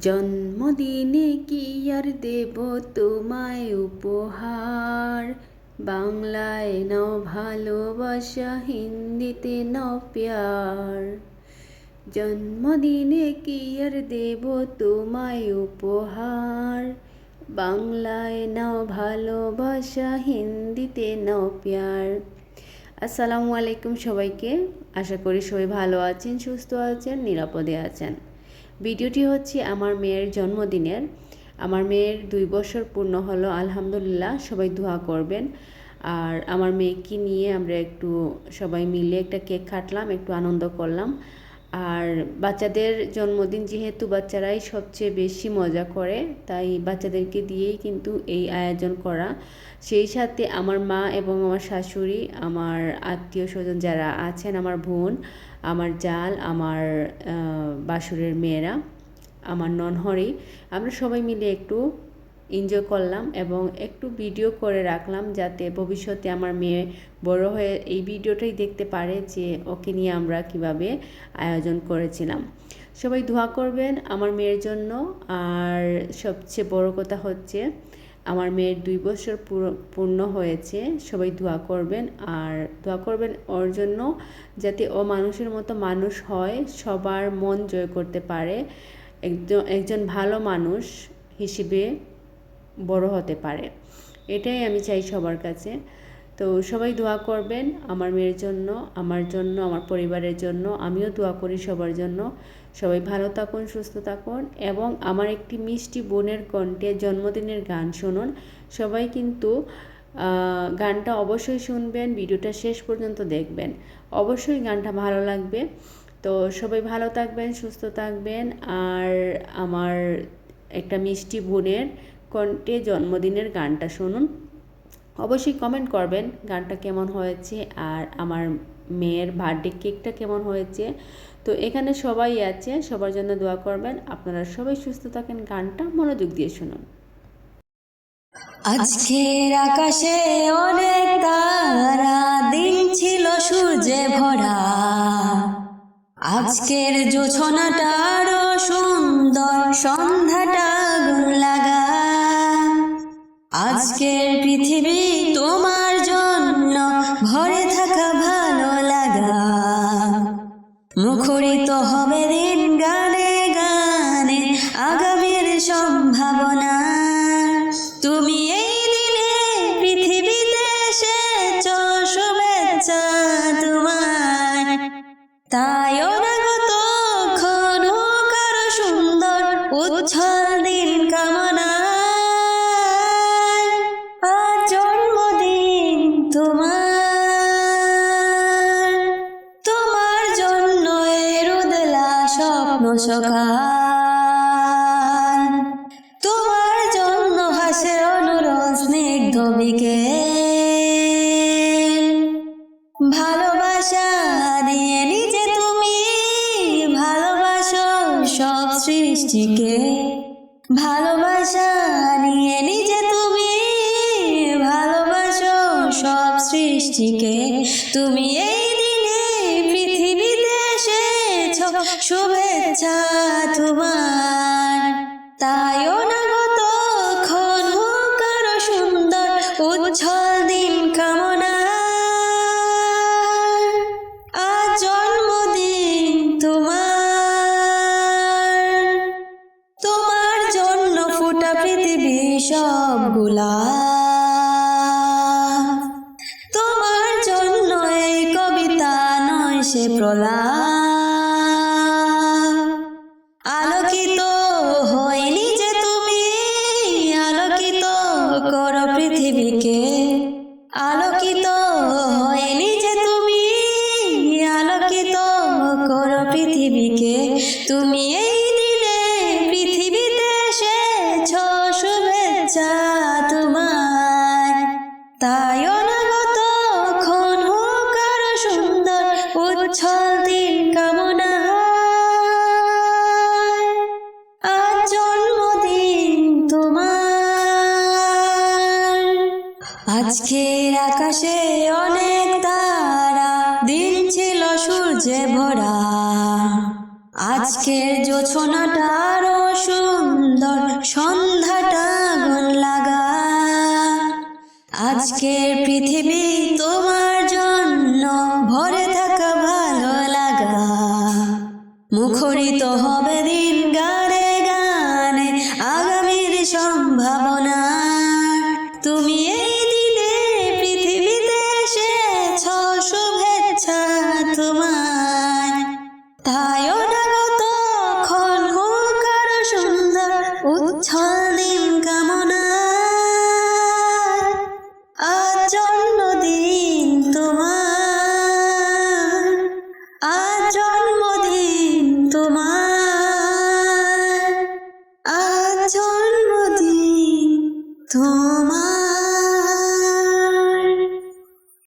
জন্মদিনে কি আর দেব তোমায় উপহার? বাংলায় নাও ভালোবাসা, হিন্দিতে নাও প্যার। জন্মদিনে কি আর দেব তোমায় উপহার? বাংলায় নাও ভালোবাসা, হিন্দিতে নাও প্যার। আসসালামু আলাইকুম সবাইকে। আশা করি সবাই ভালো আছেন, সুস্থ আছেন, নিরাপদে আছেন। ভিডিওটি হচ্ছে আমার মেয়ের জন্মদিনের। আমার মেয়ের দুই বছর পূর্ণ হলো, আলহামদুলিল্লাহ, সবাই দোয়া করবেন। আর আমার মেয়েকে নিয়ে আমরা একটু সবাই মিলে একটা কেক কাটলাম, একটু আনন্দ করলাম। আর বাচ্চাদের জন্মদিন যেহেতু বাচ্চারাই সবচেয়ে বেশি মজা করে, তাই বাচ্চাদেরকে দিয়েই কিন্তু এই আয়োজন করা। সেই সাথে আমার মা এবং আমার শাশুড়ি, আমার আত্মীয় স্বজন যারা আছেন, আমার বোন, আমার জাল, আমার বাসুরের মেয়েরা, আমার ননহরি, আমরা সবাই মিলে একটু এনজয় করলাম এবং একটু ভিডিও করে রাখলাম যাতে ভবিষ্যতে আমার মেয়ে বড় হয়ে এই ভিডিওটাই দেখতে পারে যে ওকে নিয়ে আমরা কীভাবে আয়োজন করেছিলাম। সবাই দোয়া করবেন আমার মেয়ের জন্য। আর সবচেয়ে বড় কথা হচ্ছে, আমার মেয়ের দুই বছর পূর্ণ হয়েছে। সবাই দোয়া করবেন। আর দোয়া করবেন ওর জন্য যাতে ও মানুষের মতো মানুষ হয়, সবার মন জয় করতে পারে। একজন একজন ভালো মানুষ হিসেবে বড় হতে পারে। এটাই আমি চাই সবার কাছে। তো সবাই দোয়া করবেন আমার মেয়ের জন্য, আমার জন্য, আমার পরিবারের জন্য। আমিও দোয়া করি সবার জন্য। সবাই ভালো থাকুন, সুস্থ থাকুন এবং আমার একটি মিষ্টি বোনের কণ্ঠে জন্মদিনের গান শুনুন। সবাই কিন্তু গানটা অবশ্যই শুনবেন, ভিডিওটা শেষ পর্যন্ত দেখবেন। অবশ্যই গানটা ভালো লাগবে। তো সবাই ভালো থাকবেন, সুস্থ থাকবেন। আর আমার একটা মিষ্টি বোনের কণ্ঠে জন্মদিনের গানটা শুনুন। অবশ্যই কমেন্ট করবেন গানটা কেমন হয়েছে আর আমার মেয়ের বার্থডে কেকটা কেমন হয়েছে। তো এখানে সবাই আছে, সবার জন্য দোয়া করবেন। আপনারা সবাই সুস্থ থাকেন, গানটা মনোযোগ দিয়ে শুনুন। আজকের আকাশে অনেক তারা, দিন ছিল সূর্যে ভরা। আজকের জোছনাটা আরও সুন্দর, সন্ধ্যাটা গুণ লাগা আজকের পৃথিবী তোমার জন্য, ভরে থাকা ভালো লাগা। মুখরিত হবে দিন গানে গানে, আগামীর সম্ভাবনা। তুমি এই দিনে পৃথিবীতে এসেছ, শুভেচ্ছা তোমার তাই অনাগত ক্ষণ হোক সুন্দর উচ্ছল তোমার তোমার জন্য এরুদলা স্বপ্ন সকাল। তোমার জন্য হাসে অনুরোধ স্নিগ্ধ বিকেল। ভালোবাসা দিয়ে নিজে তুমি ভালোবাসো সব সৃষ্টিকে। ভালোবাসা নিয়ে নিজে সৃষ্টিকে তুমি এই দিনে পৃথিবীতে এসেছ, শুভেচ্ছা তোমার। তাই অনাগত ক্ষণ হোক আরও সুন্দর উজ্জ্বল দিন কামনা আজ জন্মদিন তোমার। তোমার জন্য ফুটা পৃথিবী সবগুলা। তোমার আজকের আকাশে অনেক তারা, দিন ছিল সূর্যে ভরা। আজকের জোছনাটা আরও সুন্দর, সন্ধ্যাটা গুণ লাগা। আজকের পৃথিবী তোমার জন্য, ভরে থাকা ভালো লাগা। মুখরিত হবে দিন গানে গানে, আগামীর সম্ভাবনা। 不